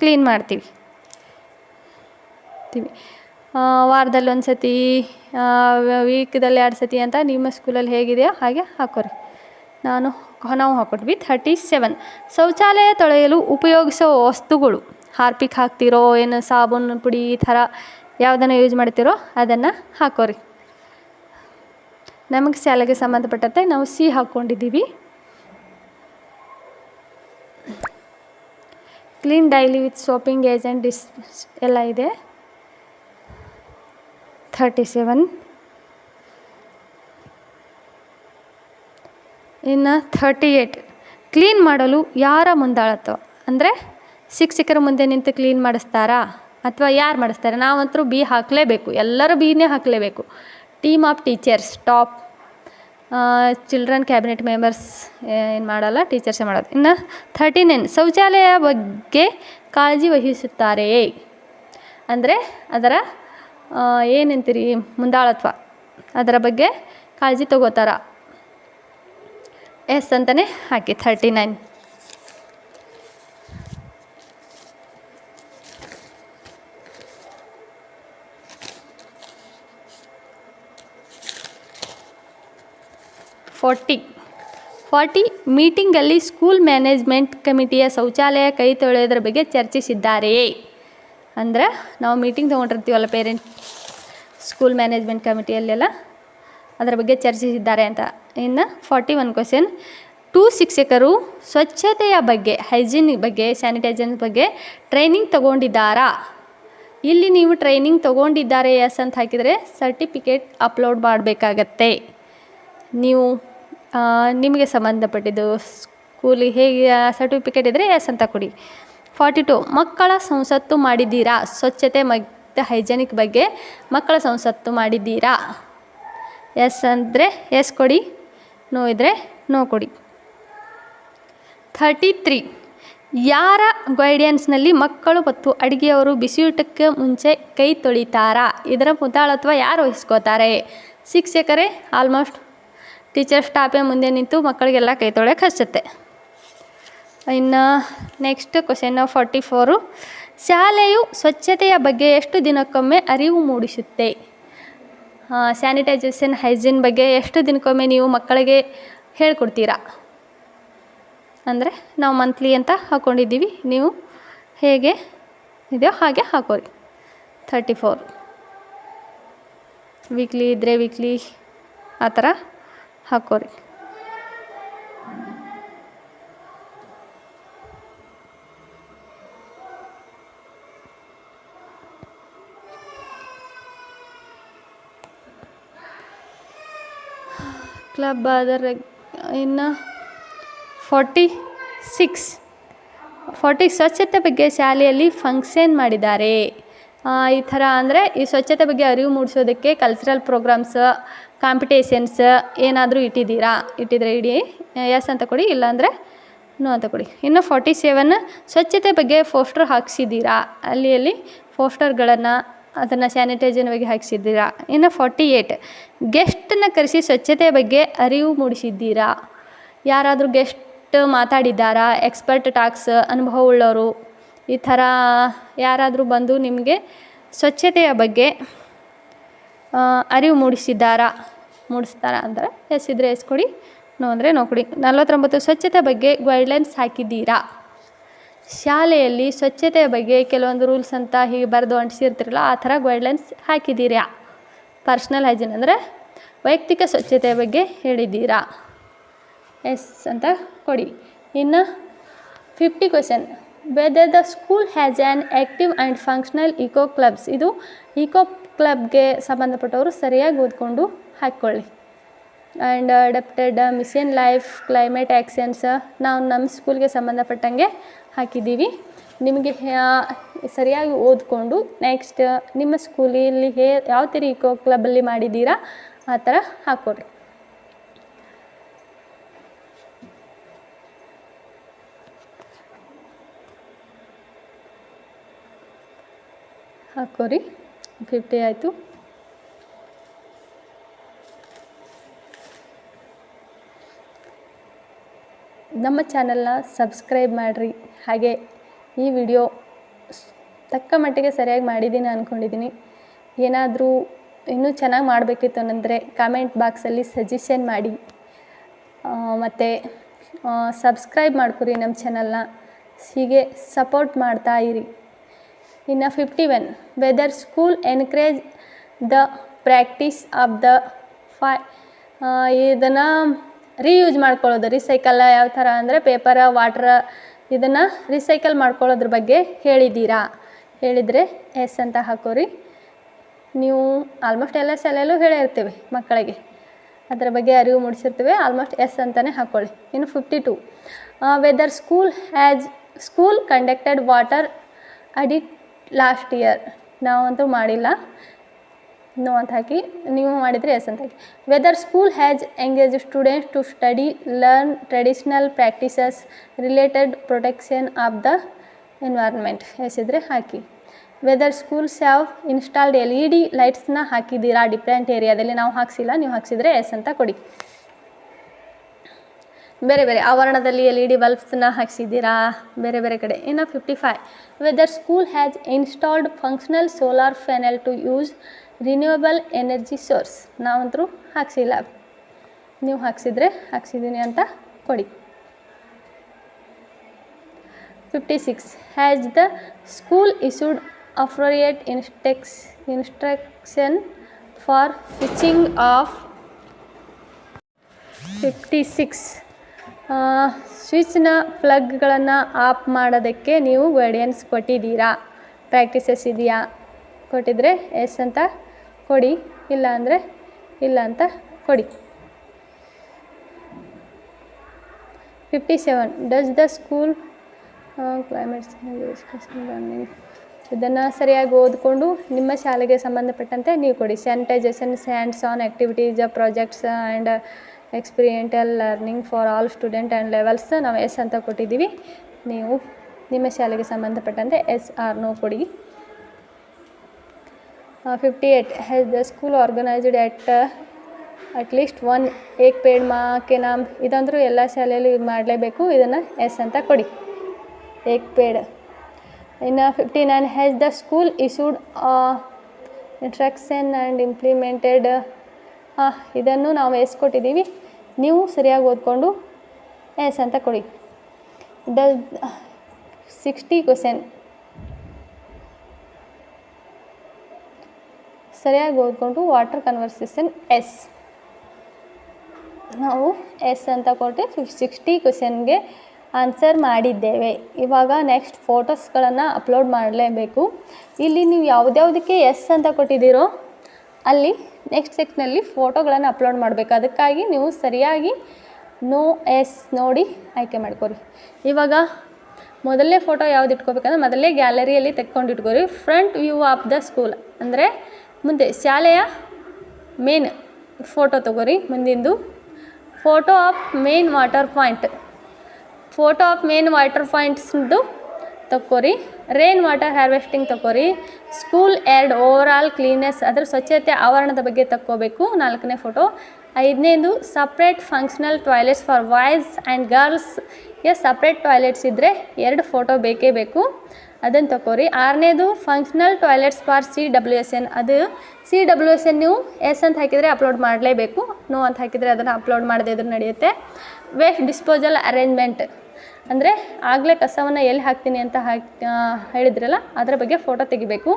ಕ್ಲೀನ್ ಮಾಡ್ತೀವಿ. ತೀವಿ. ವಾರದಲ್ಲಿ ಒಂದು ಸತಿ ವೀಕ್ದಲ್ಲಿ ಎರಡು ಸತಿ ಅಂತ ನಿಮ್ಮ ಸ್ಕೂಲಲ್ಲಿ ಹೇಗಿದೆಯೋ ಹಾಗೆ ಹಾಕೋರಿ ನಾನು ನಾವು ಹಾಕೊಟ್ವಿ ಥರ್ಟಿ ಸೆವೆನ್ ಶೌಚಾಲಯ ತೊಳೆಯಲು ಉಪಯೋಗಿಸೋ ವಸ್ತುಗಳು. ಹಾರ್ಪಿಕ್ ಹಾಕ್ತಿರೋ, ಏನು ಸಾಬೂನು ಪುಡಿ ಈ ಥರ ಯಾವುದನ್ನು ಯೂಸ್ ಮಾಡ್ತಿರೋ ಅದನ್ನು ಹಾಕೋರಿ. ನಮಗೆ ಶಾಲೆಗೆ ಸಂಬಂಧಪಟ್ಟಂತೆ ನಾವು C ಹಾಕ್ಕೊಂಡಿದ್ದೀವಿ. Clean daily with soaping agent ಡಿಸ್ ಎಲ್ಲ ಇದೆ. ಥರ್ಟಿ ಸೆವೆನ್ ಇನ್ನು ಥರ್ಟಿ ಏಯ್ಟ್ ಕ್ಲೀನ್ ಮಾಡಲು ಯಾರ ಮುಂದಾಳತ್ವ ಅಂದರೆ ಶಿಕ್ಷಕರ ಮುಂದೆ ನಿಂತು ಕ್ಲೀನ್ ಮಾಡಿಸ್ತಾರಾ? ಅಥವಾ ಯಾರು ಮಾಡಿಸ್ತಾರೆ? ನಾವಂತರೂ ಬಿ ಹಾಕಲೇಬೇಕು. ಎಲ್ಲರೂ ಬಿನೇ ಹಾಕಲೇಬೇಕು. Team of teachers top children cabinet members ಏನು ಮಾಡಲ್ಲ? ಟೀಚರ್ಸೇ ಮಾಡೋದು. ಇನ್ನು ಥರ್ಟಿ ನೈನ್ ಶೌಚಾಲಯ ಬಗ್ಗೆ ಕಾಳಜಿ ವಹಿಸುತ್ತಾರೆಯೇ ಅಂದರೆ ಅದರ ಏನಂತೀರಿ ಮುಂದಾಳತ್ವ. ಅದರ ಬಗ್ಗೆ ಕಾಳಜಿ ತಗೋತಾರ? ಎಸ್ ಅಂತಲೇ ಹಾಕಿ ಥರ್ಟಿ ನೈನ್ ಫೋರ್ಟಿ ಫಾರ್ಟಿ ಮೀಟಿಂಗಲ್ಲಿ ಸ್ಕೂಲ್ ಮ್ಯಾನೇಜ್ಮೆಂಟ್ ಕಮಿಟಿಯ ಶೌಚಾಲಯ ಕೈ ತೊಳೆಯೋದ್ರ ಬಗ್ಗೆ ಚರ್ಚಿಸಿದ್ದಾರೆಯೇ ಅಂದ್ರೆ, ನಾವು ಮೀಟಿಂಗ್ ತೊಗೊಂಡಿರ್ತೀವಲ್ಲ ಪೇರೆಂಟ್ ಸ್ಕೂಲ್ ಮ್ಯಾನೇಜ್ಮೆಂಟ್ ಕಮಿಟಿಯಲ್ಲೆಲ್ಲ ಅದರ ಬಗ್ಗೆ ಚರ್ಚಿಸಿದ್ದಾರೆ ಅಂತ. ಇನ್ನು ಫಾರ್ಟಿ ಒನ್ ಕ್ವಶನ್ ಟೂ ಶಿಕ್ಷಕರು ಸ್ವಚ್ಛತೆಯ ಬಗ್ಗೆ ಹೈಜೀನ್ ಬಗ್ಗೆ ಸ್ಯಾನಿಟೈಸರ್ ಬಗ್ಗೆ ಟ್ರೈನಿಂಗ್ ತಗೊಂಡಿದ್ದಾರಾ? ಇಲ್ಲಿ ನೀವು ಟ್ರೈನಿಂಗ್ ತೊಗೊಂಡಿದ್ದಾರೆ ಎಸ್ ಅಂತ ಹಾಕಿದರೆ ಸರ್ಟಿಫಿಕೇಟ್ ಅಪ್ಲೋಡ್ ಮಾಡಬೇಕಾಗತ್ತೆ. ನೀವು ನಿಮಗೆ ಸಂಬಂಧಪಟ್ಟಿದ್ದು ಸ್ಕೂಲಿಗೆ ಹೇಗೆ ಸರ್ಟಿಫಿಕೇಟ್ ಇದ್ದರೆ ಎಸ್ ಅಂತ ಕೊಡಿ. ಫಾರ್ಟಿ ಟು ಮಕ್ಕಳ ಸಂಸತ್ತು ಮಾಡಿದ್ದೀರಾ? ಸ್ವಚ್ಛತೆ ಮತ್ತು ಹೈಜೆನಿಕ್ ಬಗ್ಗೆ ಮಕ್ಕಳ ಸಂಸತ್ತು ಮಾಡಿದ್ದೀರಾ? ಎಸ್ ಅಂದರೆ ಎಸ್ ಕೊಡಿ. ನೋ ಇದ್ದರೆ ನೋ ಕೊಡಿ. Thirty three. ಯಾರ ಗೈಡೆನ್ಸ್ನಲ್ಲಿ ಮಕ್ಕಳು ಮತ್ತು ಅಡುಗೆಯವರು ಬಿಸಿಯೂಟಕ್ಕೆ ಮುಂಚೆ ಕೈ ತೊಳಿತಾರಾ? ಇದರ ಮುದಾಳತ್ವ ಯಾರು ವಹಿಸ್ಕೋತಾರೆ? ಶಿಕ್ಷಕರೇ ಆಲ್ಮೋಸ್ಟ್ ಟೀಚರ್ ಸ್ಟಾಫೇ ಮುಂದೆ ನಿಂತು ಮಕ್ಕಳಿಗೆಲ್ಲ ಕೈ ತೊಳೆಯೋಕೆ ಹಚ್ಚುತ್ತೆ. ಇನ್ನು ನೆಕ್ಸ್ಟ್ ಕ್ವಶನ್ ಫಾರ್ಟಿ ಫೋರು ಶಾಲೆಯು ಸ್ವಚ್ಛತೆಯ ಬಗ್ಗೆ ಎಷ್ಟು ದಿನಕ್ಕೊಮ್ಮೆ ಅರಿವು ಮೂಡಿಸುತ್ತೆ? ಸ್ಯಾನಿಟೈಸೇಷನ್ ಹೈಜೀನ್ ಬಗ್ಗೆ ಎಷ್ಟು ದಿನಕ್ಕೊಮ್ಮೆ ನೀವು ಮಕ್ಕಳಿಗೆ ಹೇಳ್ಕೊಡ್ತೀರಾ? ಅಂದರೆ ನಾವು ಮಂತ್ಲಿ ಅಂತ ಹಾಕ್ಕೊಂಡಿದ್ದೀವಿ ನೀವು ಹೇಗೆ ಇದೆಯೋ ಹಾಗೆ ಹಾಕೋರಿ. ಥರ್ಟಿ ಫೋರ್ ವೀಕ್ಲಿ ಇದ್ದರೆ ವೀಕ್ಲಿ ಆ ಥರ ಹಾಕೋರಿ. ಕ್ಲಬ್ ಆದರೆ ಇನ್ನು ಫೋರ್ಟಿ ಸಿಕ್ಸ್ ಫೋರ್ಟಿ ಸ್ವಚ್ಛತೆ ಬಗ್ಗೆ ಶಾಲೆಯಲ್ಲಿ ಫಂಕ್ಷನ್ ಮಾಡಿದ್ದಾರೆ. ಈ ಥರ ಅಂದರೆ ಈ ಸ್ವಚ್ಛತೆ ಬಗ್ಗೆ ಅರಿವು ಮೂಡಿಸೋದಕ್ಕೆ ಕಲ್ಚರಲ್ ಪ್ರೋಗ್ರಾಮ್ಸ್ ಕಾಂಪಿಟೇಷನ್ಸ್ ಏನಾದರೂ ಇಟ್ಟಿದ್ದೀರಾ? ಇಟ್ಟಿದ್ರೆ ಇಡಿ. ಎಸ್ ಅಂತ ಕೊಡಿ ಇಲ್ಲಾಂದರೆ ನೋ ಅಂತ ಕೊಡಿ. ಇನ್ನು ಫಾರ್ಟಿ ಸೆವೆನ್ ಸ್ವಚ್ಛತೆ ಬಗ್ಗೆ ಪೋಸ್ಟರ್ ಹಾಕ್ಸಿದ್ದೀರಾ? ಅಲ್ಲಿ ಅಲ್ಲಿ ಪೋಸ್ಟರ್ಗಳನ್ನು ಅದನ್ನು ಬಗ್ಗೆ ಹಾಕ್ಸಿದ್ದೀರಾ? ಇನ್ನು ಫಾರ್ಟಿ ಏಯ್ಟ್ ಗೆಸ್ಟನ್ನು ಕರೆಸಿ ಸ್ವಚ್ಛತೆ ಬಗ್ಗೆ ಅರಿವು ಮೂಡಿಸಿದ್ದೀರಾ? ಯಾರಾದರೂ ಗೆಸ್ಟ್ ಮಾತಾಡಿದ್ದಾರಾ? ಎಕ್ಸ್ಪರ್ಟ್ ಟಾಕ್ಸ್, ಅನುಭವ ಉಳ್ಳವರು ಈ ಥರ ಯಾರಾದರೂ ಬಂದು ನಿಮಗೆ ಸ್ವಚ್ಛತೆಯ ಬಗ್ಗೆ ಅರಿವು ಮೂಡಿಸಿದ್ದಾರಾ? ಮೂಡಿಸ್ತಾರಾ ಅಂದರೆ ಎಸ್ ಇದ್ರೆ ಎಸ್ ಕೊಡಿ, ನೋ ಅಂದರೆ ನೋ ಕೊಡಿ. ನಲ್ವತ್ತೊಂಬತ್ತು ಸ್ವಚ್ಛತೆ ಬಗ್ಗೆ ಗೈಡ್ಲೈನ್ಸ್ ಹಾಕಿದ್ದೀರಾ? ಶಾಲೆಯಲ್ಲಿ ಸ್ವಚ್ಛತೆಯ ಬಗ್ಗೆ ಕೆಲವೊಂದು ರೂಲ್ಸ್ ಅಂತ ಹೀಗೆ ಬರೆದು ಅಂಟಿಸಿರ್ತಿರಲ್ಲ, ಆ ಥರ ಗೈಡ್ಲೈನ್ಸ್ ಹಾಕಿದ್ದೀರಾ? ಪರ್ಸ್ನಲ್ ಹೈಜಿನ್ ಅಂದರೆ ವೈಯಕ್ತಿಕ ಸ್ವಚ್ಛತೆಯ ಬಗ್ಗೆ ಹೇಳಿದ್ದೀರಾ? ಎಸ್ ಅಂತ ಕೊಡಿ. ಇನ್ನು fifty question whether the school has an active and functional eco clubs ಇದು ಇಕೋ ಕ್ಲಬ್ಗೆ ಸಂಬಂಧಪಟ್ಟವರು ಸರಿಯಾಗಿ ಓದ್ಕೊಂಡು ಹಾಕ್ಕೊಳ್ಳಿ. And adopted mission life climate actions ನಾವು ನಮ್ಮ ಸ್ಕೂಲ್ಗೆ ಸಂಬಂಧಪಟ್ಟಂಗೆ ಹಾಕಿದ್ದೀವಿ. ನಿಮಗೆ ಸರಿಯಾಗಿ ಓದಿಕೊಂಡು ನೆಕ್ಸ್ಟ್ ನಿಮ್ಮ ಸ್ಕೂಲಲ್ಲಿ ಹೇ, ಯಾವ ಥರ ಇಕೋ ಕ್ಲಬ್ಬಲ್ಲಿ ಮಾಡಿದ್ದೀರಾ, ಆ ಥರ ಹಾಕ್ಕೊಡ್ರಿ ಹಾಕೋರಿ. ಫಿಫ್ಟಿ ಆಯಿತು. ನಮ್ಮ ಚಾನಲ್ನ ಸಬ್ಸ್ಕ್ರೈಬ್ ಮಾಡಿರಿ. ಹಾಗೆ ಈ ವಿಡಿಯೋ ತಕ್ಕ ಮಟ್ಟಿಗೆ ಸರಿಯಾಗಿ ಮಾಡಿದ್ದೀನಿ ಅಂದ್ಕೊಂಡಿದ್ದೀನಿ ಏನಾದರೂ ಇನ್ನೂ ಚೆನ್ನಾಗಿ ಮಾಡಬೇಕಿತ್ತು ಅನ್ನಂದರೆ ಕಾಮೆಂಟ್ ಬಾಕ್ಸಲ್ಲಿ ಸಜೆಷನ್ ಮಾಡಿ. ಮತ್ತು ಸಬ್ಸ್ಕ್ರೈಬ್ ಮಾಡ್ಕೊರಿ ನಮ್ಮ ಚಾನಲ್ನ. ಹೀಗೆ ಸಪೋರ್ಟ್ ಮಾಡ್ತಾ ಇರಿ. ಇನ್ನು fifty one whether school encourage the practice of the five ಇದನ್ನು ರೀಯೂಸ್ ಮಾಡ್ಕೊಳ್ಳೋದು ರಿಸೈಕಲ್ ಯಾವ ಥರ ಅಂದರೆ ಪೇಪರ ವಾಟ್ರ ಇದನ್ನು ರಿಸೈಕಲ್ ಮಾಡ್ಕೊಳ್ಳೋದ್ರ ಬಗ್ಗೆ ಹೇಳಿದ್ದೀರಾ? ಹೇಳಿದರೆ ಎಸ್ ಅಂತ ಹಾಕೋರಿ. ನೀವು ಆಲ್ಮೋಸ್ಟ್ ಎಲ್ಲ ಶಾಲೆಯಲ್ಲೂ ಹೇಳಿರ್ತೀವಿ ಮಕ್ಕಳಿಗೆ. ಅದರ ಬಗ್ಗೆ ಅರಿವು ಮೂಡಿಸಿರ್ತೀವಿ ಆಲ್ಮೋಸ್ಟ್ ಎಸ್ ಅಂತಲೇ ಹಾಕ್ಕೊಳ್ಳಿ ಇನ್ನು fifty two whether school has school conducted water audit last year ನಾವಂತೂ ಮಾಡಿಲ್ಲ. ನೋ ಅಂತ ಹಾಕಿ, ನೀವು ಮಾಡಿದರೆ ಎಸ್ ಅಂತ ಹಾಕಿ. Whether school has engage students to study learn traditional practices related protection of the environment ಇದ್ರೆ ಹಾಕಿ. Whether schools have installed L E D ಲೈಟ್ಸ್ನ ಹಾಕಿದ್ದೀರಾ? Different ಏರಿಯಾದಲ್ಲಿ ನಾವು ಹಾಕ್ಸಿಲ್ಲ, ನೀವು ಹಾಕ್ಸಿದ್ರೆ ಎಸ್ ಅಂತ ಕೊಡಿ. ಬೇರೆ ಬೇರೆ ಆವರಣದಲ್ಲಿ ಎಲ್ ಇ ಡಿ ಬಲ್ಬ್ಸ್ನ ಹಾಕ್ಸಿದ್ದೀರಾ? ಬೇರೆ ಬೇರೆ ಕಡೆ. ಇನ್ನು fifty five whether school has installed functional solar panel to use renewable energy source ನಾವಂತರೂ ಹಾಕ್ಸಿಲ್ಲ. ನೀವು ಹಾಕ್ಸಿದ್ರೆ ಹಾಕ್ಸಿದ್ದೀನಿ ಅಂತ ಕೊಡಿ. Fifty six has the school issued appropriate ಇನ್ಸ್ಟೆಕ್ಸ್ instruction for switching off fifty six ಸ್ವಿಚ್ನ ಪ್ಲಗ್ಗಳನ್ನು ಆಫ್ ಮಾಡೋದಕ್ಕೆ ನೀವು ಗೈಡೆನ್ಸ್ ಕೊಟ್ಟಿದ್ದೀರಾ? ಪ್ರಾಕ್ಟೀಸಸ್ ಇದೆಯಾ? ಕೊಟ್ಟಿದ್ರೆ ಎಸ್ ಅಂತ ಕೊಡಿ, ಇಲ್ಲ ಅಂದರೆ ಇಲ್ಲ ಅಂತ ಕೊಡಿ. Fifty seven does the school climate ಇದನ್ನು ಸರಿಯಾಗಿ ಓದಿಕೊಂಡು ನಿಮ್ಮ ಶಾಲೆಗೆ ಸಂಬಂಧಪಟ್ಟಂತೆ ನೀವು ಕೊಡಿ. Sanitisation hands on activities projects and experiential learning for all student and levels ನಾವು ಎಸ್ ಅಂತ ಕೊಟ್ಟಿದ್ದೀವಿ. ನೀವು ನಿಮ್ಮ ಶಾಲೆಗೆ ಸಂಬಂಧಪಟ್ಟಂತೆ ಎಸ್ ಆರ್ ನೋ ಕೊಡಿ. Fifty eight has the school organised at at least one Ek Ped Maa Ke Naam, ಇದಂದರೂ ಎಲ್ಲ ಶಾಲೆಯಲ್ಲೂ ಇದು ಮಾಡಲೇಬೇಕು. ಇದನ್ನು ಎಸ್ ಅಂತ ಕೊಡಿ. ಏಕ್ ಪೇಡ್ ಇನ್ನು fifty nine has the school issued instruction and implemented ಹಾಂ ಇದನ್ನು ನಾವು ಎಸ್ ಕೊಟ್ಟಿದ್ದೀವಿ. ನೀವು ಸರಿಯಾಗಿ ಓದ್ಕೊಂಡು ಎಸ್ ಅಂತ ಕೊಡಿ. ಡ ಸಿಕ್ಸ್ಟಿ ಕ್ವಶನ್ ಸರಿಯಾಗಿ ಓದ್ಕೊಂಡು ವಾಟರ್ ಕನ್ವರ್ಸೇಷನ್ ಎಸ್ ನಾವು ಎಸ್ ಅಂತ ಕೊಟ್ಟು ಫಿಫ್ ಸಿಕ್ಸ್ಟಿ ಕ್ವಶನ್ಗೆ ಆನ್ಸರ್ ಮಾಡಿದ್ದೇವೆ. ಇವಾಗ ನೆಕ್ಸ್ಟ್ ಫೋಟೋಸ್ಗಳನ್ನು ಅಪ್ಲೋಡ್ ಮಾಡಲೇಬೇಕು. ಇಲ್ಲಿ ನೀವು ಯಾವುದ್ಯಾವುದಕ್ಕೆ ಎಸ್ ಅಂತ ಕೊಟ್ಟಿದ್ದೀರೋ, ಅಲ್ಲಿ ನೆಕ್ಸ್ಟ್ ಸೆಕ್ಷನಲ್ಲಿ ಫೋಟೋಗಳನ್ನು ಅಪ್ಲೋಡ್ ಮಾಡಬೇಕು. ಅದಕ್ಕಾಗಿ ನೀವು ಸರಿಯಾಗಿ ನೋ ಎಸ್ ನೋಡಿ ಆಯ್ಕೆ ಮಾಡ್ಕೊರಿ. ಇವಾಗ ಮೊದಲನೇ ಫೋಟೋ ಯಾವ್ದು ಇಟ್ಕೋಬೇಕಂದ್ರೆ ಮೊದಲೇ ಗ್ಯಾಲರಿಯಲ್ಲಿ ತೆಕ್ಕೊಂಡು ಇಟ್ಕೋರಿ front view of the school ಅಂದರೆ ಮುಂದೆ ಶಾಲೆಯ ಮೇನ್ ಫೋಟೋ ತಗೋರಿ, ಮುಂದಿಂದು. Photo of main water point photo of main water ಪಾಯಿಂಟ್ಸ್ದು ತಕ್ಕೋರಿ. ರೇನ್ ವಾಟರ್ ಹಾರ್ವೆಸ್ಟಿಂಗ್ ತಗೋರಿ ಸ್ಕೂಲ್ ಎರಡು ಓವರ್ ಕ್ಲೀನೆಸ್ ಅದರ ಸ್ವಚ್ಛತೆ ಆವರಣದ ಬಗ್ಗೆ ತಕ್ಕೋಬೇಕು. ನಾಲ್ಕನೇ ಫೋಟೋ ಐದನೇದು separate functional toilets for boys and ಗರ್ಲ್ಸ್ಗೆ separate toilets ಇದ್ದರೆ ಎರಡು ಫೋಟೋ ಬೇಕೇ ಬೇಕು. ಅದನ್ನು ತಗೋರಿ ಆರನೇದು functional toilets for C W S N ಅದು ಸಿ ಡಬ್ಲ್ಯೂ ಎಸ್ ಎನ್ ನೀವು ಎಸ್ ಅಂತ ಹಾಕಿದರೆ ಅಪ್ಲೋಡ್ ಮಾಡಲೇಬೇಕು. ನೋ ಅಂತ ಹಾಕಿದರೆ ಅದನ್ನು ಅಪ್ಲೋಡ್ ಮಾಡದೇ ಇದ್ರೂ ನಡೆಯುತ್ತೆ. ವೇಸ್ಟ್ ಡಿಸ್ಪೋಸಲ್ ಅರೇಂಜ್ಮೆಂಟ್ ಅಂದರೆ ಆಗಲೇ ಕಸವನ್ನು ಎಲ್ಲಿ ಹಾಕ್ತೀನಿ ಅಂತ ಹಾಕಿ ಹೇಳಿದ್ರಲ್ಲ, ಅದರ ಬಗ್ಗೆ ಫೋಟೋ ತೆಗಿಬೇಕು.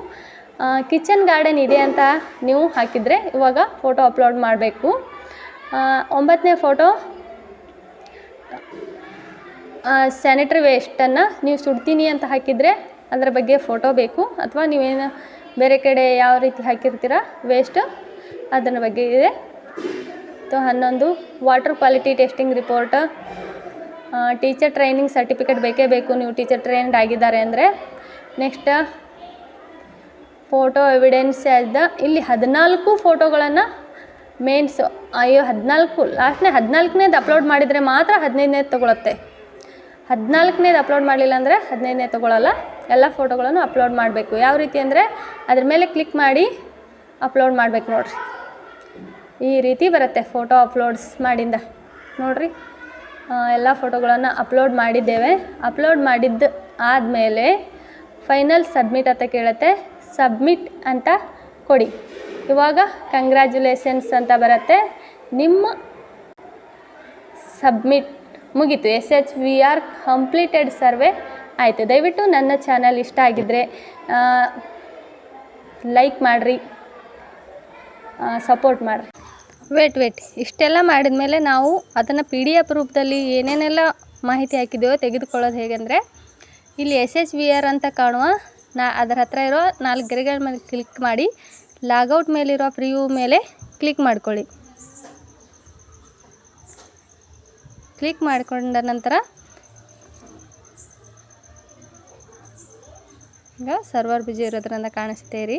ಕಿಚನ್ ಗಾರ್ಡನ್ ಇದೆ ಅಂತ ನೀವು ಹಾಕಿದರೆ ಇವಾಗ ಫೋಟೋ ಅಪ್ಲೋಡ್ ಮಾಡಬೇಕು. ಒಂಬತ್ತನೇ ಫೋಟೋ ಸ್ಯಾನಿಟ್ರಿ ವೇಸ್ಟನ್ನು ನೀವು ಸುಡ್ತೀನಿ ಅಂತ ಹಾಕಿದರೆ ಅದರ ಬಗ್ಗೆ ಫೋಟೋ ಬೇಕು ಅಥವಾ ನೀವೇನು ಬೇರೆ ಕಡೆ ಯಾವ ರೀತಿ ಹಾಕಿರ್ತೀರ ವೇಸ್ಟ್ ಅದರ ಬಗ್ಗೆ ಇದೆ. ಅಥವಾ ಹನ್ನೊಂದು water quality testing report teacher training certificate ಬೇಕೇ ಬೇಕು. ನೀವು ಟೀಚರ್ ಟ್ರೈನ್ಡ್ ಆಗಿದ್ದಾರೆ ಅಂದರೆ ನೆಕ್ಸ್ಟ್ ಫೋಟೋ ಎವಿಡೆನ್ಸ್ ಆದ ಇಲ್ಲಿ ಹದಿನಾಲ್ಕು ಫೋಟೋಗಳನ್ನು ಮೇನ್ಸ್ ಅಯ್ಯೋ, ಹದಿನಾಲ್ಕು ಲಾಸ್ಟ್ನೇ ಹದಿನಾಲ್ಕನೇದು ಅಪ್ಲೋಡ್ ಮಾಡಿದರೆ ಮಾತ್ರ ಹದಿನೈದನೇದು ತೊಗೊಳತ್ತೆ. ಹದಿನಾಲ್ಕನೇದು ಅಪ್ಲೋಡ್ ಮಾಡಲಿಲ್ಲ ಅಂದರೆ ಹದಿನೈದನೇ ತೊಗೊಳಲ್ಲ. ಎಲ್ಲ ಫೋಟೋಗಳನ್ನು ಅಪ್ಲೋಡ್ ಮಾಡಬೇಕು. ಯಾವ ರೀತಿ ಅಂದರೆ ಅದ್ರ ಮೇಲೆ ಕ್ಲಿಕ್ ಮಾಡಿ ಅಪ್ಲೋಡ್ ಮಾಡಬೇಕು ನೋಡಿರಿ. ಈ ರೀತಿ ಬರುತ್ತೆ ಫೋಟೋ ಅಪ್ಲೋಡ್ಸ್ ಮಾಡಿಂದ. ನೋಡಿರಿ ಎಲ್ಲ ಫೋಟೋಗಳನ್ನು ಅಪ್ಲೋಡ್ ಮಾಡಿದ್ದೇವೆ. ಅಪ್ಲೋಡ್ ಮಾಡಿದ್ದು ಆದಮೇಲೆ ಫೈನಲ್ ಸಬ್ಮಿಟ್ ಅಂತ ಕೇಳುತ್ತೆ. ಸಬ್ಮಿಟ್ ಅಂತ ಕೊಡಿ. ಇವಾಗ ಕಂಗ್ರ್ಯಾಚುಲೇಷನ್ಸ್ ಅಂತ ಬರುತ್ತೆ. ನಿಮ್ಮ ಸಬ್ಮಿಟ್ ಮುಗಿತು. S H V R completed survey ಆಯಿತು. ದಯವಿಟ್ಟು ನನ್ನ ಚಾನಲ್ ಇಷ್ಟ ಆಗಿದ್ದರೆ ಲೈಕ್ ಮಾಡಿರಿ. ಸಪೋರ್ಟ್ ಮಾಡಿರಿ. Wait wait. ಇಷ್ಟೆಲ್ಲ ಮಾಡಿದ ಮೇಲೆ ನಾವು ಅದನ್ನು ಪಿ ಡಿ ಎಫ್ ರೂಪದಲ್ಲಿ ಏನೇನೆಲ್ಲ ಮಾಹಿತಿ ಹಾಕಿದ್ದೇವೋ ತೆಗೆದುಕೊಳ್ಳೋದು ಹೇಗೆಂದರೆ ಇಲ್ಲಿ ಎಸ್ ಎಸ್ ವಿ ಆರ್ ಅಂತ ಕಾಣುವ ನಾ, ಅದರ ಹತ್ರ ಇರೋ ನಾಲ್ಕು ಗೆರೆಗಳ ಮೇಲೆ ಕ್ಲಿಕ್ ಮಾಡಿ ಲಾಗೌಟ್ ಮೇಲಿರೋ ಪ್ರಿವ್ಯೂ ಮೇಲೆ ಕ್ಲಿಕ್ ಮಾಡ್ಕೊಳ್ಳಿ. ಕ್ಲಿಕ್ ಮಾಡಿಕೊಂಡ ನಂತರ ಈಗ ಸರ್ವರ್ ಬಿಜಿ ಇರೋದ್ರಿಂದ ಕಾಣಿಸುತ್ತೆ ರೀ.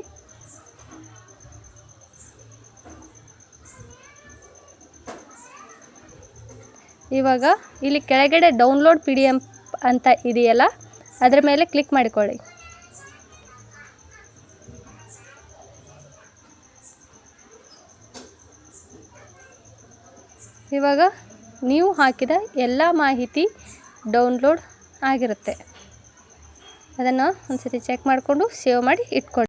ಇವಾಗ ಇಲ್ಲಿ ಕೆಳಗಡೆ ಡೌನ್ಲೋಡ್ ಪಿ ಡಿ ಎಂ ಅಂತ ಇದೆಯಲ್ಲ, ಅದರ ಮೇಲೆ ಕ್ಲಿಕ್ ಮಾಡಿಕೊಳ್ಳಿ. ಇವಾಗ ನೀವು ಹಾಕಿದ ಎಲ್ಲ ಮಾಹಿತಿ ಡೌನ್ಲೋಡ್ ಆಗಿರುತ್ತೆ. ಅದನ್ನು ಒಂದ್ಸತಿ ಚೆಕ್ ಮಾಡಿಕೊಂಡು ಸೇವ್ ಮಾಡಿ ಇಟ್ಕೊಳ್ಳಿ.